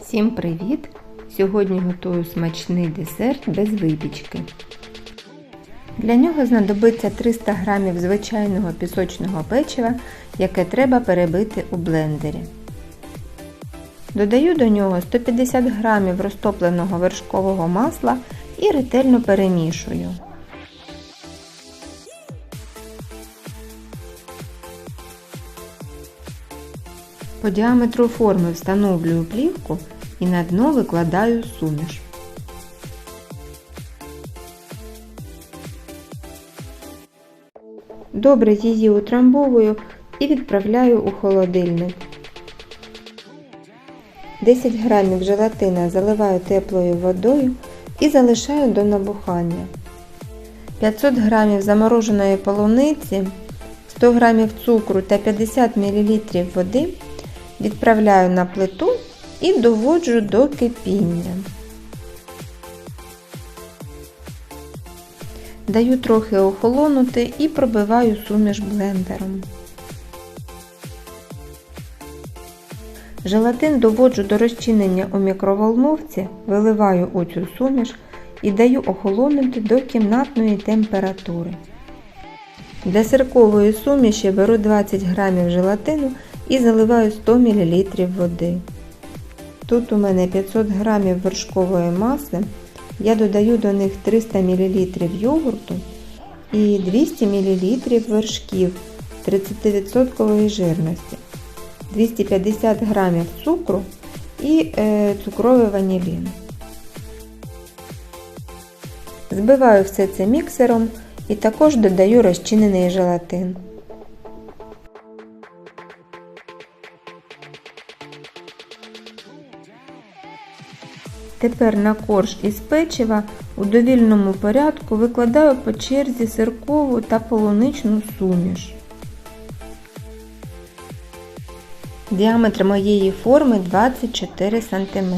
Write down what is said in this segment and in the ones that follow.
Всім привіт! Сьогодні готую смачний десерт без випічки. Для нього знадобиться 300 г звичайного пісочного печива, яке треба перебити у блендері. Додаю до нього 150 г розтопленого вершкового масла і ретельно перемішую. По діаметру форми встановлюю плівку і на дно викладаю суміш. Добре її утрамбовую і відправляю у холодильник. 10 грамів желатина заливаю теплою водою і залишаю до набухання. 500 грамів замороженої полуниці, 100 грамів цукру та 50 мл води відправляю на плиту і доводжу до кипіння. Даю трохи охолонути і пробиваю суміш блендером. Желатин доводжу до розчинення у мікроволновці, виливаю у цю суміш і даю охолонути до кімнатної температури. Для сиркової суміші беру 20 г желатину і заливаю 100 мл води. Тут у мене 500 г вершкової маси, я додаю до них 300 мл йогурту і 200 мл вершків 30% жирності, 250 г цукру і е, цукровий ванілін. Збиваю все це міксером і також додаю розчинений желатин. Тепер на корж із печива у довільному порядку викладаю по черзі сиркову та полуничну суміш. Діаметр моєї форми 24 см.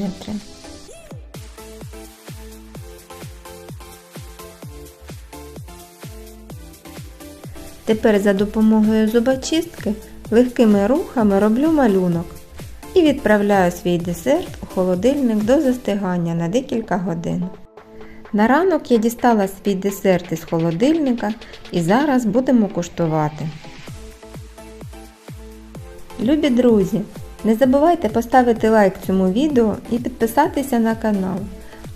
Тепер за допомогою зубочистки легкими рухами роблю малюнок і відправляю свій десерт у холодильник до застигання на декілька годин. На ранок я дістала свій десерт із холодильника і зараз будемо куштувати. Любі друзі! Не забувайте поставити лайк цьому відео і підписатися на канал.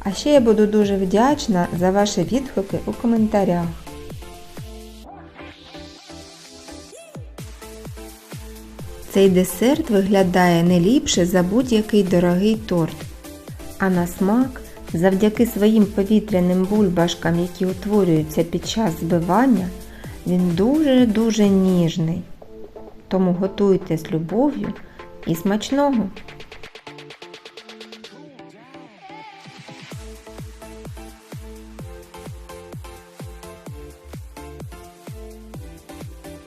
А ще я буду дуже вдячна за ваші відгуки у коментарях. Цей десерт виглядає не ліпше за будь-який дорогий торт. А на смак, завдяки своїм повітряним бульбашкам, які утворюються під час збивання, він дуже-дуже ніжний. Тому готуйте з любов'ю і смачного!